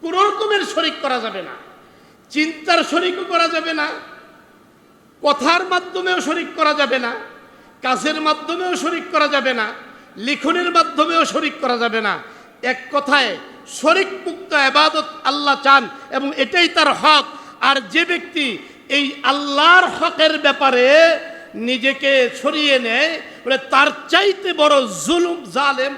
কোন রকমের শরিক করা যাবে না। চিন্তার শরিকও করা যাবে না। কথার মাধ্যমেও শরিক করা যাবে না। কাজের মাধ্যমেও শরিক করা যাবে না। লিখনের মাধ্যমেও শরিক করা যাবে না। এক কথায় শরিক মুক্ত আবাদত আল্লাহ চান এবং এটাই তার হক। আর যে ব্যক্তি এই আল্লাহর হকের ব্যাপারে নিজেকে সরিয়ে নেয়, বলে তার চাইতে বড় জুলুম, জালেম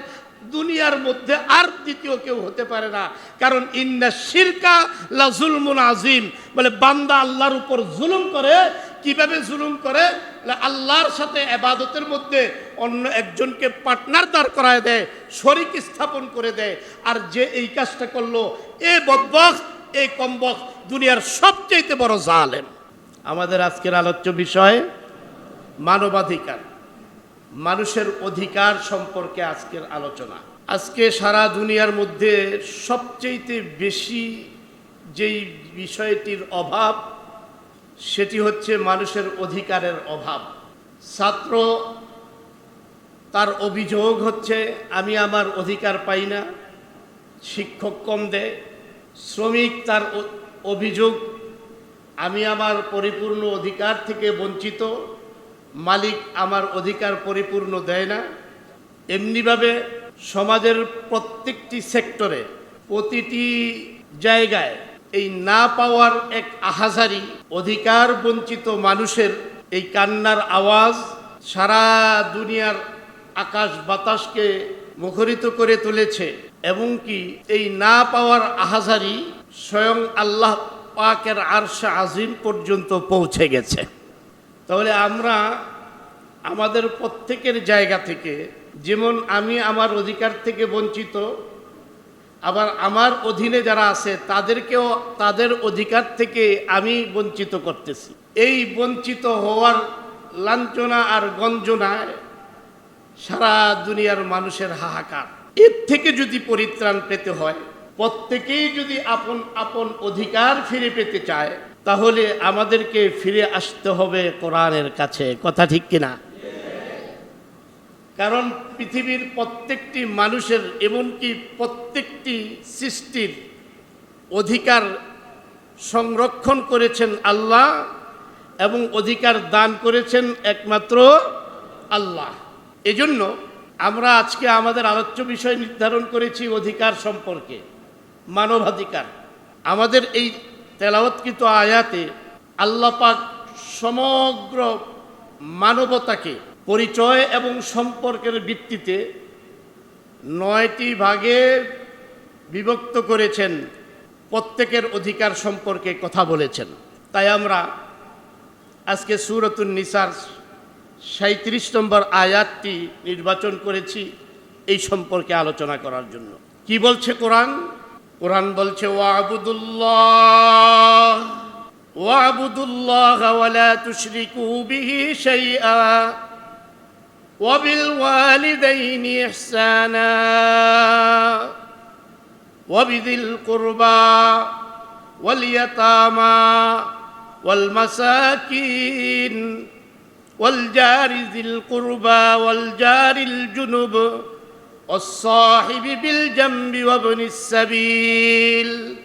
দুনিয়ার মধ্যে আর দ্বিতীয় কেউ হতে পারে না। কারণ ইন্না শিরকা লা জুলমুন আজিম বলে, বান্দা আল্লাহর উপর জুলুম করে, কীভাবে জুলুম করে? আল্লাহর সাথে এবাদতের মধ্যে অন্য একজনকে পার্টনার দাঁড় করায় দেয়, শরিক স্থাপন করে দেয়। আর যে এই কাজটা করল, এ বদবক এই কমবক দুনিয়ার সবচেয়ে বড় জালেম। আমাদের আজকের আলোচ্য বিষয় মানবাধিকার। মানুষের অধিকার সম্পর্কে আজকের আলোচনা। আজকে সারা দুনিয়ার মধ্যে সবচেয়ে বেশি যেই বিষয়টির অভাব, সেটি হচ্ছে মানুষের অধিকারের অভাব। ছাত্র, তার অভিযোগ হচ্ছে, আমি আমার অধিকার পাই না, শিক্ষক কম দেয়, শ্রমিক তার অভিযোগ, আমি আমার পরিপূর্ণ অধিকার থেকে বঞ্চিত মালিক আমার অধিকার পরিপূর্ণ দেয় না। এমনিভাবে সমাজের প্রত্যেকটি সেক্টরে, প্রতিটি জায়গায় এই না পাওয়ার এক আহাজারি অধিকার বঞ্চিত মানুষের এই কান্নার আওয়াজ সারা দুনিয়ার আকাশ বাতাসকে মুখরিত করে তুলেছে এবং কি এই না পাওয়ার আহাজারি স্বয়ং আল্লাহ পাকের আরশা আজিম পর্যন্ত পৌঁছে গেছে। তাহলে আমরা আমাদের প্রত্যেকের জায়গা থেকে, যেমন আমি আমার অধিকার থেকে বঞ্চিত, আবার আমার অধীনে যারা আছে তাদেরকেও তাদের অধিকার থেকে আমি বঞ্চিত করতেছি। এই বঞ্চিত হওয়ার লাঞ্ছনা আর গঞ্জনায় সারা দুনিয়ার মানুষের হাহাকার। এর থেকে যদি পরিত্রাণ পেতে হয়, প্রত্যেকেই যদি আপন আপন অধিকার ফিরে পেতে চায় তাহলে আমাদেরকে ফিরে আসতে হবে কোরআনের কাছে। কথা ঠিক কিনা? কারণ পৃথিবীর প্রত্যেকটি মানুষের, এমনকি প্রত্যেকটি সৃষ্টির অধিকার সংরক্ষণ করেছেন আল্লাহ এবং অধিকার দান করেছেন একমাত্র আল্লাহ। এজন্য আমরা আজকে আমাদের আলোচ্য বিষয় নির্ধারণ করেছি অধিকার সম্পর্কে, মানবাধিকার। আমাদের এই তেলাওয়াতকৃত আয়াতে আল্লাহ পাক সমগ্র মানবতাকে পরিচয় এবং সম্পর্কের ভিত্তিতে নয়টি ভাগে বিভক্ত করেছেন, প্রত্যেকের অধিকার সম্পর্কে কথা বলেছেন। তাই আমরা আজকে সুরতুন নিসার সাঁত্রিশ নম্বর আয়াতটি নির্বাচন করেছি এই সম্পর্কে আলোচনা করার জন্য। কি বলছে কোরআন? কোরআন বলছে ওয়াবুদুল্লাহ ওয়াবুদুল্লাহ ওয়ালা তুশরিকু বিহি শাইআ وبالوالدين إحسانا وبذي القربى واليتامى والمساكين والجار ذي القربى والجار الجنب والصاحب بالجنب وابن السبيل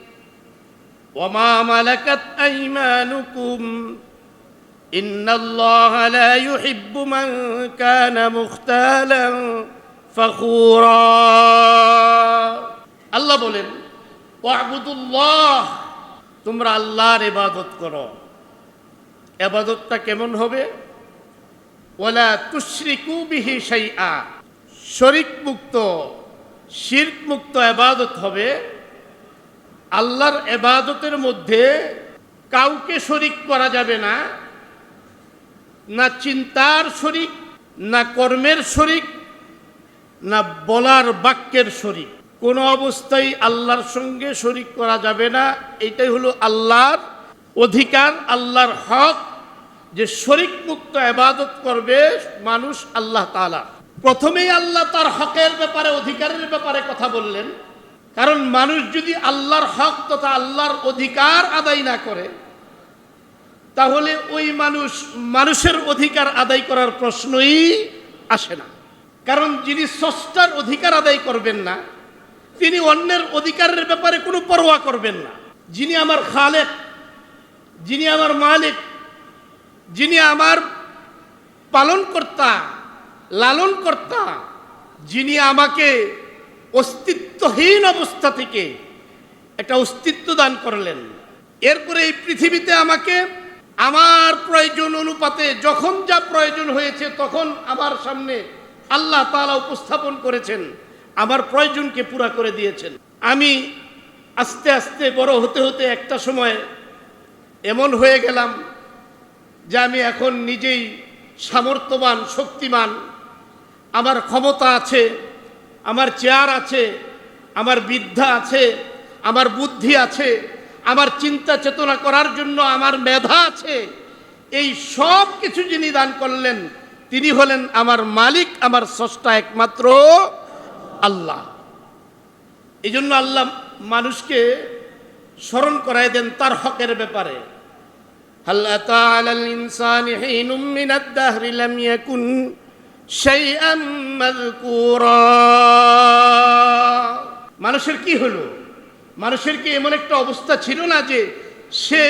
وما ملكت أيمانكم إن الله لا يحب من كان مختالا فخورا আল্লাহ বলেন ওয়াবুদুল্লাহ তোমরা আল্লাহর ইবাদত করো এবাদতটা কেমন হবে ওলা তুশরিকু বিহি শাইআ শরিক মুক্ত শিরক মুক্ত এবাদত হবে, আল্লাহর এবাদতের মধ্যে কাউকে শরিক করা যাবে না না চিন্তার শরিক, না কর্মের শরিক, না বলার বাক্যের শরিক। কোনো অবস্থায় আল্লাহর সঙ্গে শরিক করা যাবে না, এটাই হলো আল্লাহর অধিকার, আল্লাহর হক। যে শরিক মুক্ত এবাদত করবে মানুষ আল্লাহ তাআলা। প্রথমেই আল্লাহ তার হকের ব্যাপারে, অধিকারের ব্যাপারে কথা বললেন। কারণ মানুষ যদি আল্লাহর হক তথা আল্লাহর অধিকার আদায় না করে, তাহলে ওই মানুষ, মানুষের অধিকার আদায় করার প্রশ্নই আসে না। কারণ যিনি স্রষ্টার অধিকার আদায় করবেন না, তিনি অন্যের অধিকারের ব্যাপারে কোনো পরোয়া করবেন না। যিনি আমার খালেক, যিনি আমার মালিক, যিনি আমার পালনকর্তা লালনকর্তা যিনি আমাকে অস্তিত্বহীন অবস্থা থেকে একটা অস্তিত্ব দান করলেন। এরপরে এই পৃথিবীতে আমাকে আমার প্রয়োজন অনুপাতে যখন যা প্রয়োজন হয়েছে, তখন আমার সামনে আল্লাহ তাআলা উপস্থাপন করেছেন, আমার প্রয়োজনকে পুরা করে দিয়েছেন। আমি আস্তে আস্তে বড় হতে হতে একটা সময় এমন হয়ে গেলাম যে আমি এখন নিজেই সামর্থ্যবান, শক্তিমান আমার ক্ষমতা আছে, আমার চেয়ার আছে, আমার বিদ্যা আছে, আমার বুদ্ধি আছে, আমার চিন্তা চেতনা করার জন্য আমার মেধা আছে। এই সব কিছু যিনি দান করলেন, তিনি হলেন আমার মালিক, আমার স্রষ্টা একমাত্র আল্লাহ। এই জন্য আল্লাহ মানুষকে স্মরণ করাই দেন তার হকের ব্যাপারে। هل أتى على الإنسان حين من الدهر لم يكن شيئا مذكورا মানুষের কি হলো মানুষের কি এমন একটা অবস্থা ছিল না যে সে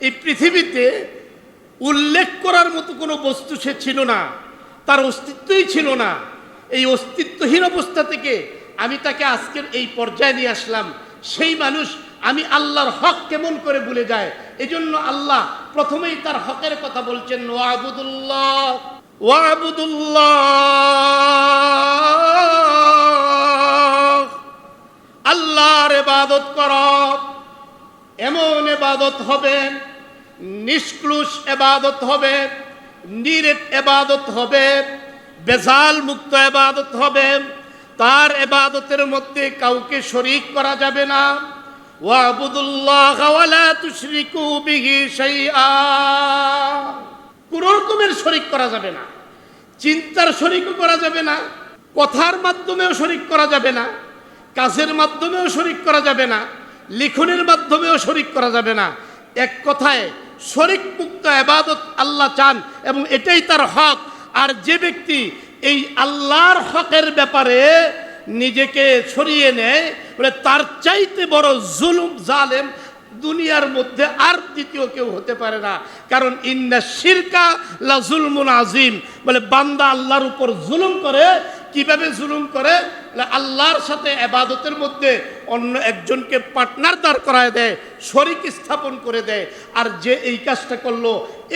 এই পৃথিবীতে উল্লেখ করার মতো কোনো বস্তু সে ছিল না তার অস্তিত্বই ছিল না এই অস্তিত্বহীন অবস্থা থেকে আমি তাকে আজকের এই পর্যায়ে নিয়ে আসলাম সেই মানুষ আমি আল্লাহর হক কেমন করে ভুলে যায় এজন্য আল্লাহ প্রথমেই তার হকের কথা বলছেন ওয়াবুদুল্লাহ ওয়াবুদুল্লাহ। আল্লাহর এবাদত কর। এমন এবাদত হবে, নিষ্ক্লুষ এবাদত হবে, নিরেট এবাদত হবে, বেজাল মুক্ত এবাদত হবে। তার এবাদতের মধ্যে কাউকে শরিক করা যাবে না। ওয়াবুদুল্লাহ ওয়ালা তুশরিকু বিহি শাইআ। কোন রকমের শরিক করা যাবে না। চিন্তার শরিকও করা যাবে না, কথার মাধ্যমেও শরিক করা যাবে না, কাজের মাধ্যমেও শরিক করা যাবে না, লিখনের মাধ্যমেও শরিক করা যাবে না। এক কথায় শরিক মুক্ত এবাদত আল্লাহ চান এবং এটাই তার হক। আর যে ব্যক্তি এই আল্লাহর হকের ব্যাপারে নিজেকে ছড়িয়ে নেয়, বলে তার চাইতে বড় জুলুম, জালেম দুনিয়ার মধ্যে আর দ্বিতীয় কেউ হতে পারে না। কারণ ইন্না শিরকা লা জুলমুন আজিম বলে, বান্দা আল্লাহর উপর জুলুম করে, কীভাবে জুলুম করে? আল্লাহর সাথে এবাদতের মধ্যে অন্য একজনকে পার্টনার দাঁড় করায় দেয়, শরিক স্থাপন করে দেয়, আর যে এই কাজটা করল,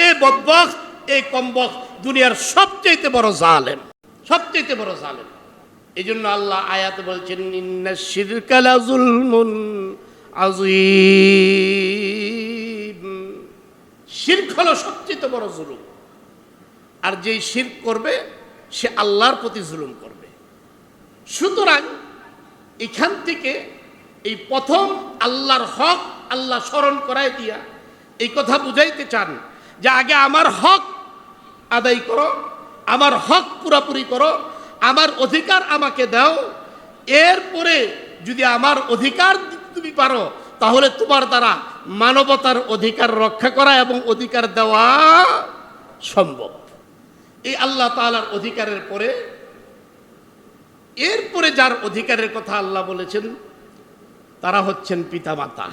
এ বদবক এই কমবক দুনিয়ার সবচেয়ে বড় জালেম সবচেয়ে বড় জালেম। এই জন্য আল্লাহ আয়াত বলছেন, ইন্না শিরকা লা জুলমুন। আজিম শির্ক হলো সবচেয়ে বড় জুলুম। আর যেই শির্ক করবে, সে আল্লাহর প্রতি জুলুম করবে। সুতরাং এখান থেকে এই প্রথম আল্লাহর হক আল্লাহ স্মরণ করায় দিয়া এই কথা বুঝাইতে চান যে আগে আমার হক আদায় করো, আমার হক পুরাপুরি করো, আমার অধিকার আমাকে দাও। এরপরে যদি আমার অধিকার তুমি পারো, তাহলে তোমার দ্বারা মানবতার অধিকার রক্ষা করা এবং অধিকার দেওয়া সম্ভব। এই আল্লাহ তালার অধিকারের পরে, এরপরে যার অধিকারের কথা আল্লাহ বলেছেন, তারা হচ্ছেন পিতামাতা।